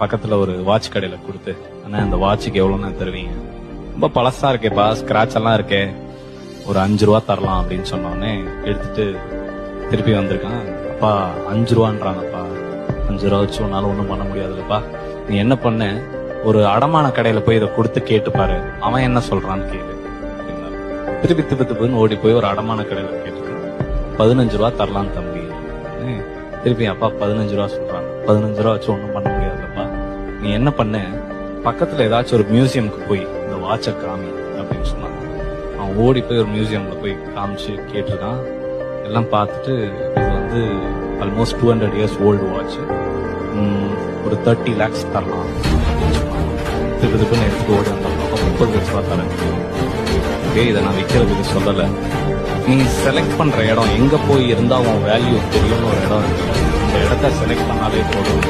பக்கத்துல ஒரு வாட்ச் கடையில கொடுத்து அண்ணா அந்த வாட்சுக்கு எவ்வளவுன்னு தருவீங்க? ரொம்ப பழசா இருக்கேப்பா ஸ்கிராட்ச் எல்லாம் இருக்கே. ஒரு அஞ்சு ரூபா தரலாம் அப்படின்னு சொன்னோடனே எடுத்துட்டு திருப்பி வந்திருக்கான். அப்பா அஞ்சு ரூபான்றாங்கப்பா. அஞ்சு ரூபா வச்சு உன்னால ஒன்றும் பண்ண முடியாதுல்லப்பா நீ என்ன பண்ண? ஒரு அடமான கடையில போய் இதை கொடுத்து கேட்டு பாரு. அவன் என்ன சொல்றான்னு கேளு. திருப்பி திப்பு திப்புன்னு ஓடி போய் ஒரு அடமான கடையில கேட்டு பதினஞ்சு ரூபா தரலாம் தம்பி. திருப்பி அப்பா பதினஞ்சு ரூபா சொல்றாங்க. பதினஞ்சு ரூபா வச்சு ஒண்ணும் பண்ண முடியாது. நீ என்ன பண்ண? பக்கத்துல ஏதாச்சும் ஒரு மியூசியம்க்கு போய் இந்த வாட்சை காமி அப்படின்னு சொன்னான். அவன் ஓடி போய் ஒரு மியூசியம்ல போய் காமிச்சு கேட்டிருக்கான். எல்லாம் பார்த்துட்டு இது வந்து almost two hundred years old watch ஒரு தேர்ட்டி லேக்ஸ் தரலாம் அப்படின்னு சொன்னாங்க. எடுத்து ஓடி வந்தோம் முப்பது லட்ச தரேன் ஓகே இதை நான் விற்கிறதுக்கு சொல்லலை. நீ செலக்ட் பண்ற இடம் எங்க போய் இருந்தா உன் வேல்யூ தெரியும்னு ஒரு இடம் இருக்கு. அந்த இடத்த செலக்ட் பண்ணாலே போதும்.